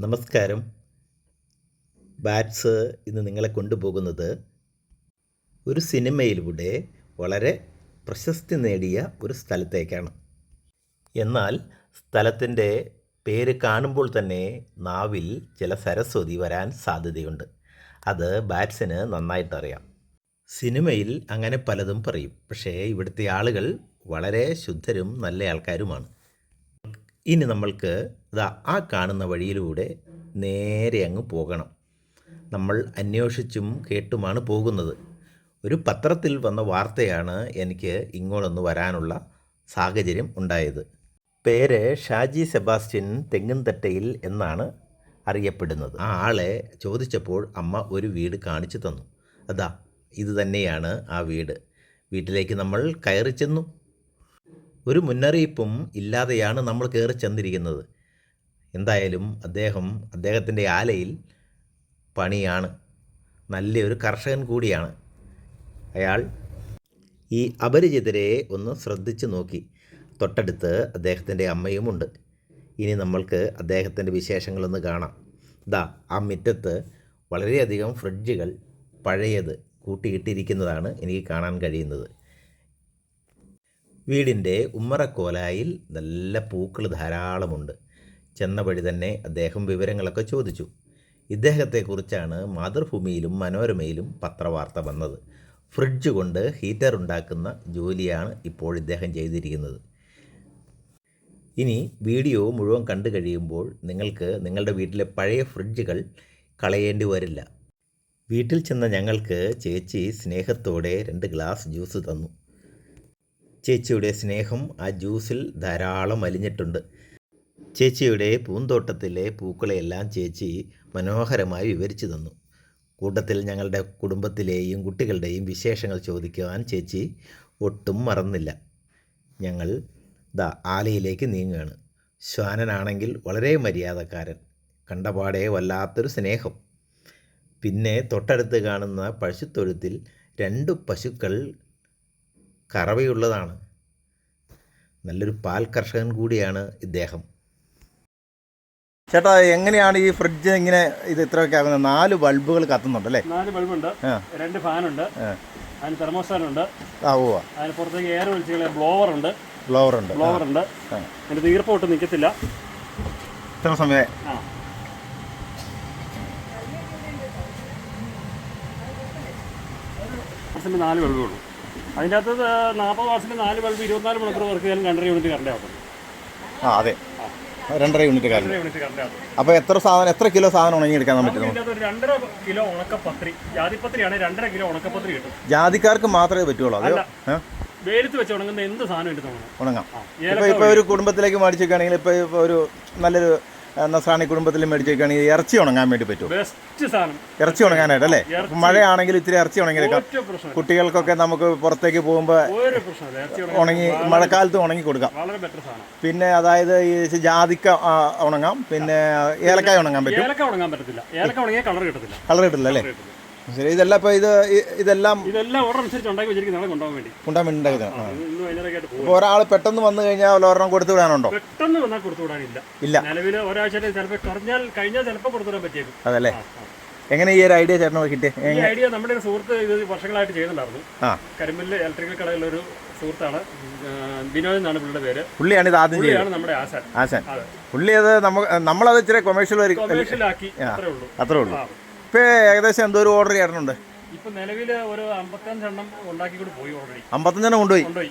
നമസ്കാരം. ബാറ്റ്സ് ഇന്ന് നിങ്ങളെ കൊണ്ടുപോകുന്നത് ഒരു സിനിമയിലൂടെ വളരെ പ്രശസ്തി നേടിയ ഒരു സ്ഥലത്തേക്കാണ്. എന്നാൽ സ്ഥലത്തിന്റെ പേര് കാണുമ്പോൾ തന്നെ നാവിൽ ചില സരസ്വതി വരാൻ സാധ്യതയുണ്ട്. അത് ബാറ്റ്സിന് നന്നായിട്ടറിയാം സിനിമയിൽ അങ്ങനെ പലതും പറയും. പക്ഷേ ഇവിടുത്തെ ആളുകൾ വളരെ ശുദ്ധരും നല്ല ആൾക്കാരുമാണ്. ഇനി നമ്മൾക്ക് ഇതാ ആ കാണുന്ന വഴിയിലൂടെ നേരെ അങ്ങ് പോകണം. നമ്മൾ അന്വേഷിച്ചും കേട്ടുമാണ് പോകുന്നത്. ഒരു പത്രത്തിൽ വന്ന വാർത്തയാണ് എനിക്ക് ഇങ്ങോട്ടൊന്ന് വരാനുള്ള സാഹചര്യം ഉണ്ടായത്. പേര് ഷാജി സെബാസ്റ്റ്യൻ തെങ്ങുംതട്ടയിൽ എന്നാണ് അറിയപ്പെടുന്നത്. ആ ആളെ ചോദിച്ചപ്പോൾ അമ്മ ഒരു വീട് കാണിച്ചു തന്നു. അതാ ഇത് തന്നെയാണ് ആ വീട്. വീട്ടിലേക്ക് നമ്മൾ കയറി ചെന്നു. ഒരു മുന്നറിയിപ്പും ഇല്ലാതെയാണ് നമ്മൾ കയറി ചെന്നിരിക്കുന്നത്. എന്തായാലും അദ്ദേഹം അദ്ദേഹത്തിന്റെ ആലയിൽ പണിയാണ്. നല്ലൊരു കർഷകൻ കൂടിയാണ്. അയാൾ ഈ അപരിചിതരെ ഒന്ന് ശ്രദ്ധിച്ചു നോക്കി. തൊട്ടടുത്ത് അദ്ദേഹത്തിന്റെ അമ്മയുമുണ്ട്. ഇനി നമ്മൾക്ക് അദ്ദേഹത്തിന്റെ വിശേഷങ്ങളൊന്ന് കാണാം. ദാ ആ മുറ്റത്ത് വളരെയധികം ഫ്രിഡ്ജുകൾ പഴയത് കൂട്ടിയിട്ടിരിക്കുന്നതാണ് എനിക്ക് കാണാൻ കഴിയുന്നത്. വീടിന്റെ ഉമ്മറക്കോലായിൽ നല്ല പൂക്കൾ ധാരാളമുണ്ട്. ചെന്ന വഴി തന്നെ അദ്ദേഹം വിവരങ്ങളൊക്കെ ചോദിച്ചു. ഇദ്ദേഹത്തെക്കുറിച്ചാണ് മാതൃഭൂമിയിലും മനോരമയിലും പത്രവാർത്ത വന്നത്. ഫ്രിഡ്ജ് കൊണ്ട് ഹീറ്റർ ഉണ്ടാക്കുന്ന ജോലിയാണ് ഇപ്പോൾ ഇദ്ദേഹം ചെയ്തിരിക്കുന്നത്. ഇനി വീഡിയോ മുഴുവൻ കണ്ടു കഴിയുമ്പോൾ നിങ്ങൾക്ക് നിങ്ങളുടെ വീട്ടിലെ പഴയ ഫ്രിഡ്ജുകൾ കളയേണ്ടി വരില്ല. വീട്ടിൽ ചെന്ന ഞങ്ങൾക്ക് ചേച്ചി സ്നേഹത്തോടെ രണ്ട് ഗ്ലാസ് ജ്യൂസ് തന്നു. ചേച്ചിയുടെ സ്നേഹം ആ ജ്യൂസിൽ ധാരാളം അലിഞ്ഞിട്ടുണ്ട്. ചേച്ചിയുടെ പൂന്തോട്ടത്തിലെ പൂക്കളെയെല്ലാം ചേച്ചി മനോഹരമായി വിവരിച്ചു തന്നു. കൂട്ടത്തിൽ ഞങ്ങളുടെ കുടുംബത്തിലെയും കുട്ടികളുടെയും വിശേഷങ്ങൾ ചോദിക്കുവാൻ ചേച്ചി ഒട്ടും മറന്നില്ല. ഞങ്ങൾ ദ ആലയിലേക്ക് നീങ്ങുകയാണ്. ശ്വാനനാണെങ്കിൽ വളരെ മര്യാദക്കാരൻ. കണ്ടപാടെ വല്ലാത്തൊരു സ്നേഹം. പിന്നെ തൊട്ടടുത്ത് കാണുന്ന പശുത്തൊഴുത്തിൽ രണ്ട് പശുക്കൾ കറവയുള്ളതാണ്. നല്ലൊരു പാൽ കർഷകൻ കൂടിയാണ് ഇദ്ദേഹം. ചേട്ടാ എങ്ങനെയാണ് ഈ ഫ്രിഡ്ജ് ഇങ്ങനെ ഇത് ഇത്രയൊക്കെ ആകുന്നത്? നാല് ബൾബുകൾ കത്തുന്നുണ്ട് അല്ലേ? നാല് ബൾബുണ്ട്. രണ്ട് ഫാനുണ്ട്. അതിന് തെർമോസ്റ്റാൻ ഉണ്ട് ആ ഓ അതിന് പുറത്തേക്ക് എയർ വലിച്ചുകളെ ബ്ലോവർ ഉണ്ട് ബ്ലോവർ ഉണ്ട് ബ്ലോവർ ഉണ്ട് അതിന് തീർപ്പ് ഒട്ടും നിൽക്കത്തില്ല ഇത്ര സമയം. നാല് ബൾബേ ഉള്ളൂ. അതിന്റെ അകത്ത് നാൽപ്പത് വാട്സിന്റെ നാല് ബൾബ് ഇരുപത്തിനാല് മണിക്കൂർ വർക്ക് ചെയ്യാൻ രണ്ടര യൂണിറ്റ് കറണ്ട് ആ അതെ. രണ്ടര യൂണിറ്റ് യൂണിറ്റ് കറണ്ട് അപ്പോൾ എത്ര സാധനം എത്ര കിലോ സാധനം ഉണങ്ങിയെടുക്കാൻ പറ്റും ഇതിന്റെ അകത്ത് രണ്ടര കിലോ ഉണക്കപ്പത്രി ജാതിപ്പത്രിയാണ് രണ്ടര കിലോ ഉണക്കപ്പത്രി കിട്ടും. ജാതിക്കാർക്ക് മാത്രമേ പറ്റുള്ളൂ അതെയോ? ഏ? വെയിലത്ത് വെച്ച് ഉണങ്ങുന്ന എന്ത് സാധനം എടുത്ത് ഉണങ്ങും. ഉണങ്ങാം. ഇപ്പൊ ഇപ്പോൾ ഒരു കുടുംബത്തിലേക്ക് മേടിച്ചേക്കുകയാണെങ്കിൽ ഇപ്പൊ ഇപ്പൊ ഒരു നല്ലൊരു ആ, നസ്രാണി കുടുംബത്തിൽ മേടിച്ചേക്കുകയാണെങ്കിൽ ഇറച്ചി ഉണങ്ങാൻ വേണ്ടി പറ്റും ബെസ്റ്റ് സാധനം. ഇറച്ചി ഉണങ്ങാനായിട്ട് അല്ലേ? മഴയാണെങ്കിൽ ഇത്തിരി ഇറച്ചി ഉണങ്ങിയെടുക്കാം കുട്ടികൾക്കൊക്കെ നമുക്ക് പുറത്തേക്ക് പോകുമ്പോൾ ഉണങ്ങി മഴക്കാലത്ത് ഉണങ്ങി കൊടുക്കാം. പിന്നെ അതായത് ഈ ജാതിക്ക ഉണങ്ങാം. പിന്നെ ഏലക്കായ ഉണങ്ങാൻ പറ്റും. കളർ കിട്ടില്ല അല്ലേ. ശരി ഇതെല്ലാം ഇപ്പോൾ ഇത് ഇതെല്ലാം ഇതെല്ലാം ഓർഡർ അനുസരിച്ച് ഉണ്ടാക്കി വെച്ചിരിക്കുന്ന നാളെ കൊണ്ടുപോകാൻ വേണ്ടി. കൊണ്ടാൻ വേണ്ടി ഇന്ന് വൈകുന്നേരമൊക്കെ ആയിട്ട് പോകും അപ്പോൾ ഒരാൾ പെട്ടെന്ന് വന്നു കഴിഞ്ഞാൽ ഒരെണ്ണം കൊടുത്തു വിടാനുണ്ടോ? പെട്ടെന്ന് വന്നാൽ കൊടുത്തു വിടാനില്ല. ഇല്ല. നിലവിൽ ഒരാഴ്ച ചിലപ്പോൾ കുറഞ്ഞാൽ കഴിഞ്ഞാൽ ചിലപ്പോൾ കൊടുത്തു വിടാൻ പറ്റിയേക്കും. അതല്ലേ. എങ്ങനെ ഈ ഒരു ഐഡിയ ചേട്ടന് കിട്ടിയ? ഈ ഐഡിയ നമ്മുടെ ഒരു സുഹൃത്ത് ഇത് വർഷങ്ങളായിട്ട് ചെയ്യുന്നുണ്ടായിരുന്നു. ആ. ഇലക്ട്രിക്കൽ ഇലക്ട്രിക്കൽ ഒരു സുഹൃത്താണ്. വിനോദ് എന്നാണ് പുള്ളിയുടെ പേര്. പുള്ളിയാണ് ഇത് ആദ്യം ചെയ്യുന്നത് നമ്മുടെ ആശാൻ. ആശാൻ. പുള്ളി അത് നമുക്ക് നമ്മളത് ഇച്ചിരി കൊമേഴ്ഷ്യൽ കൊമേഴ്ഷ്യലാക്കി അത്രേ ഉള്ളൂ. അത്രേ ഉള്ളൂ. ഇപ്പോൾ ഏകദേശം എന്തോ ഒരു ഓർഡർ ചേട്ടനുണ്ട്. ഇപ്പൊ നിലവിൽ ഒരു അമ്പത്തഞ്ചെണ്ണം ഉണ്ടാക്കി കൂടി പോയി ഓൾറെഡി അമ്പത്തഞ്ചെണ്ണം കൊണ്ടുപോയി. കൊണ്ടുപോയി.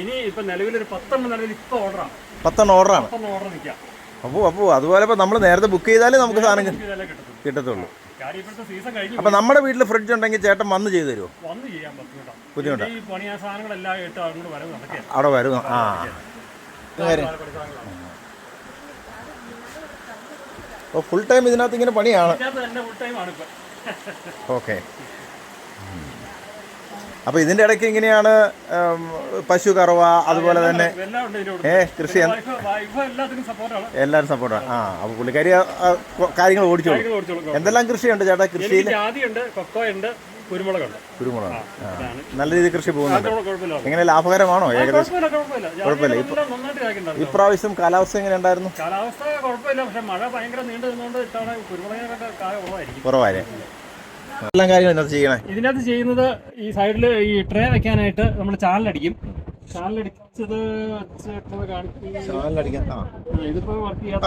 ഇനി ഇപ്പൊ നിലവിൽ ഒരു പത്തെണ്ണം നിലവിൽ ഇപ്പൊ ഓർഡറാണ് പത്തെണ്ണം ഓർഡറാണ് പത്തെണ്ണം ഓർഡർ നിൽക്കാം. അപ്പോൾ അപ്പോൾ അതുപോലെ ഇപ്പോൾ നമ്മൾ നേരത്തെ ബുക്ക് ചെയ്താലേ നമുക്ക് സാധനം കിട്ടത്തുള്ളൂ. അപ്പൊ നമ്മുടെ വീട്ടിൽ ഫ്രിഡ്ജ് ഉണ്ടെങ്കിൽ ചേട്ടൻ വന്ന് ചെയ്തു തരുമോ ബുദ്ധിമുട്ടാണ് അവിടെ വരും ആ. കാര്യം അപ്പോൾ ഫുൾ ടൈം ഇതിനകത്ത് ഇങ്ങനെ പണിയാണ്. ഓക്കെ അപ്പോൾ ഇതിന്റെ ഇടയ്ക്ക് ഇങ്ങനെയാണ് പശു കറവ അതുപോലെ തന്നെ. ഏ കൃഷി എല്ലാവരും സപ്പോർട്ടാണ് ആ അപ്പോൾ പുള്ളിക്കാരി കാര്യങ്ങൾ ഓടിച്ചോളൂ. എന്തെല്ലാം കൃഷിയുണ്ട് ചേട്ടാ? കൃഷിയിൽ കൊക്കോ ഉണ്ട് കുരുമുളകുണ്ട്. കുരുമുളക് നല്ല രീതിയിൽ കൃഷി പോകുന്നുണ്ട്. എങ്ങനെ ലാഭകരമാണോ ഏകദേശം? കുഴപ്പമില്ല ഇപ്രാവശ്യം കാലാവസ്ഥ എങ്ങനെ ഉണ്ടായിരുന്നു? കാലാവസ്ഥ കുഴപ്പമില്ല പക്ഷെ മഴ ഭയങ്കര നീണ്ടു നിന്നുകൊണ്ട് ഇത്തവണ കുരുമുളകൊക്കെ കായ കുറവായിരിക്കും. കുറവായേ എല്ലാം കാര്യങ്ങൾ ഇതിനകത്ത് ചെയ്യുന്നത് ഈ സൈഡിൽ ഈ ട്രേ വെക്കാനായിട്ട് നമ്മൾ ചാനലടിക്കും. ചാനലടിച്ചത് ചാനലടിക്കാൻ ഇതിപ്പോ വർക്ക് ചെയ്യാത്ത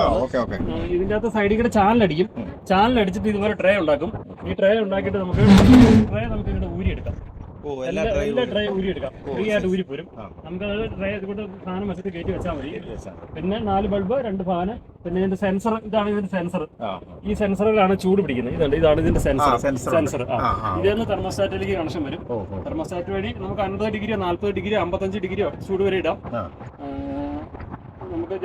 ഇതിന്റെ അകത്ത് സൈഡിൽ കൂടെ ചാനലടിക്കും. ചാനലടിച്ചിട്ട് ഇതുപോലെ ട്രേ ഉണ്ടാക്കും. ഈ ട്രേ ഉണ്ടാക്കിയിട്ട് നമുക്ക് ട്രേ നമുക്ക് ഇങ്ങോട്ട് ഊരിയെടുക്കാം. ഓ എല്ലാ ഫ്രീ ആയിട്ട് ഊരി പോരും നമുക്ക് അത് ട്രേ ഇതുകൊണ്ട് സാധനം വെച്ചിട്ട് കയറ്റി വെച്ചാൽ മതി. പിന്നെ നാല് ബൾബ് രണ്ട് ഫാന് പിന്നെ ഇതിന്റെ സെൻസർ ഇതാണ് ഇതിന്റെ സെൻസർ ഈ സെൻസറിലാണ് ചൂട് പിടിക്കുന്നത്. ഇതുണ്ട് ഇതാണ് ഇതിന്റെ സെൻസർ. സെൻസർ. ഇതെന്ന് തെർമോസ്റ്റാറ്റിലേക്ക് കണക്ഷൻ വരും. തെർമോസ്റ്റാറ്റ് വഴി നമുക്ക് അൻപത് ഡിഗ്രിയോ നാൽപ്പത് ഡിഗ്രിയോ അമ്പത്തഞ്ച് ഡിഗ്രിയോ ചൂട് വരെ ഇടാം. നമുക്ക്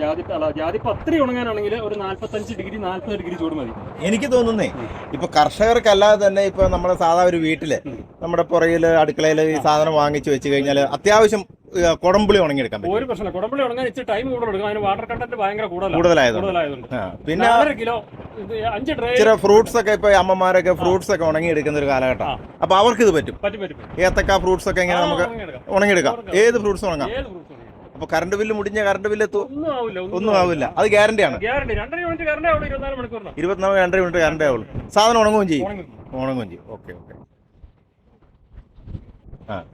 ജാതി അല്ല ജാതി പത്രി ഉണങ്ങാനാണെങ്കിൽ ഒരു നാൽപ്പത്തഞ്ച് ഡിഗ്രി നാൽപ്പത് ഡിഗ്രി ചൂട് മതി. എനിക്ക് തോന്നുന്നേ ഇപ്പൊ കർഷകർക്കല്ലാതെ തന്നെ ഇപ്പൊ നമ്മുടെ സാധാ ഒരു വീട്ടിൽ നമ്മുടെ പുറകിൽ അടുക്കളയിൽ ഈ സാധനം വാങ്ങിച്ചു വെച്ച് കഴിഞ്ഞാൽ അത്യാവശ്യം കുടംപുളി ഉണങ്ങിയെടുക്കാൻ പറ്റും. ഒരു പ്രശ്നം കുടമ്പളി ഉണങ്ങാൻ ഇച്ചിരി ടൈം കൂടുതൽ എടുക്കും. അതിന് വാട്ടർ കണ്ടന്റ് ഭയങ്കര കൂടുതലായതുകൊണ്ട്. പിന്നെ കിലോ അഞ്ച് ചില ഫ്രൂട്ട്സ് ഒക്കെ ഇപ്പൊ അമ്മമാരൊക്കെ ഫ്രൂട്ട്സ് ഒക്കെ ഉണങ്ങി എടുക്കുന്ന ഒരു കാലഘട്ടം. അപ്പൊ അവർക്ക് ഇത് പറ്റും. ഏത്തക്ക ഫ്രൂട്ട്സ് ഒക്കെ ഇങ്ങനെ നമുക്ക് ഉണങ്ങിയെടുക്കാം. ഉണങ്ങിയെടുക്കാം? ഏത് ഫ്രൂട്ട്സ് ഉണങ്ങാം? ഉണങ്ങിയെടുക്കാം. അപ്പൊ കറണ്ട് ബില്ല് മുടിഞ്ഞ കറണ്ട് ബില്ല് എത്തുമോ ഒന്നും ആവില്ല ഒന്നും ആവില്ല. അത് ഗ്യാരണ്ടി രണ്ടര യൂണിറ്റ് കറണ്ടേ ആവുള്ളൂ ഇരുപത്തിനാല് മണിക്കൂറിന്? ഇരുപത്തിനാല് രണ്ടര മിനിറ്റ് കറണ്ടേ ആവുള്ളൂ. സാധനം ഉണങ്ങുകയും ചെയ്യും. ഉണങ്ങും. ഉണങ്ങുകയും ചെയ്യും. Okay okay.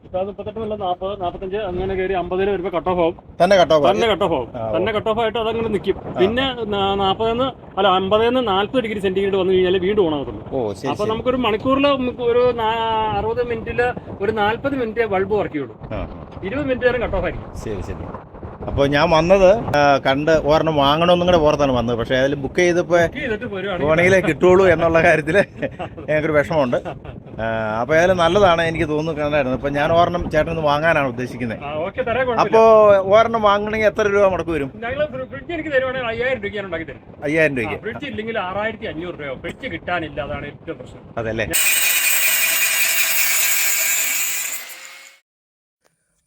ഇപ്പൊ അത് മുപ്പത്തെട്ട് മുതൽ നാൽപ്പത് നാൽപ്പത്തഞ്ച് അങ്ങനെ കയറി അമ്പതിന് വരുമ്പോൾ കട്ട് ഓഫ് ആവും. തന്നെ കട്ടോ തന്നെ കട്ട് ഓഫ് ആവും. തന്നെ കട്ട് ഓഫ് ആയിട്ട് അതങ്ങനെ നിൽക്കും പിന്നെ നാൽപ്പതിന്ന് അല്ല അമ്പതെന്ന് നാൽപ്പത് ഡിഗ്രി സെന്റിഗ്രേഡ് വന്നു കഴിഞ്ഞാൽ വീണ്ടും ഓണാകത്തുള്ളൂ അപ്പൊ നമുക്കൊരു മണിക്കൂറിൽ ഒരു അറുപത് മിനിറ്റിൽ ഒരു നാൽപ്പത് മിനിറ്റ് ബൾബ് വർക്ക് ചെയ്യുള്ളൂ ഇരുപത് മിനിറ്റ് നേരം കട്ട് ഓഫ് ആയിരിക്കും. ശരി ശരി. അപ്പോൾ ഞാൻ വന്നത് കണ്ട് ഒരെണ്ണം വാങ്ങണമെന്നും കൂടെ ഓർത്താണ് വന്നത്. പക്ഷേ അതിൽ ബുക്ക് ചെയ്തപ്പോൾ ചെയ്തിട്ട് കിട്ടുള്ളൂ എന്നുള്ള കാര്യത്തിൽ ഞങ്ങൾക്കൊരു വിഷമമുണ്ട്. അപ്പോൾ ഏതായാലും നല്ലതാണ് എനിക്ക് തോന്നുന്നു കണ്ടായിരുന്നു. അപ്പോൾ ഞാൻ ഒരെണ്ണം ചേട്ടൻ ഒന്ന് വാങ്ങാനാണ് ഉദ്ദേശിക്കുന്നത് അപ്പോൾ ഒരെണ്ണം വാങ്ങണമെങ്കിൽ എത്ര രൂപ മുടക്ക് വരും? അയ്യായിരം രൂപയ്ക്ക് ഫ്രിഡ്ജ് ഇല്ലെങ്കിൽ ആറായിരത്തി അഞ്ഞൂറ് ഫ്രിഡ്ജ് കിട്ടാനില്ല അതാണ് ഏറ്റവും പ്രശ്നം. അതല്ലേ?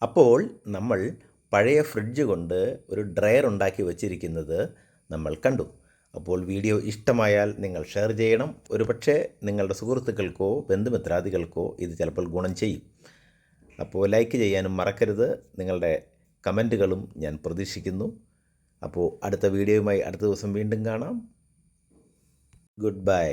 അപ്പോൾ നമ്മൾ പഴയ ഫ്രിഡ്ജ് കൊണ്ട് ഒരു ഡ്രയർ ഉണ്ടാക്കി വച്ചിരിക്കുന്നത് നമ്മൾ കണ്ടു. അപ്പോൾ വീഡിയോ ഇഷ്ടമായാൽ നിങ്ങൾ ഷെയർ ചെയ്യണം. ഒരുപക്ഷെ നിങ്ങളുടെ സുഹൃത്തുക്കൾക്കോ ബന്ധുമിത്രാദികൾക്കോ ഇത് ചിലപ്പോൾ ഗുണം ചെയ്യും. അപ്പോൾ ലൈക്ക് ചെയ്യാനും മറക്കരുത്. നിങ്ങളുടെ കമന്റുകളും ഞാൻ പ്രതീക്ഷിക്കുന്നു. അപ്പോൾ അടുത്ത വീഡിയോയുമായി അടുത്ത ദിവസം വീണ്ടും കാണാം. Good bye.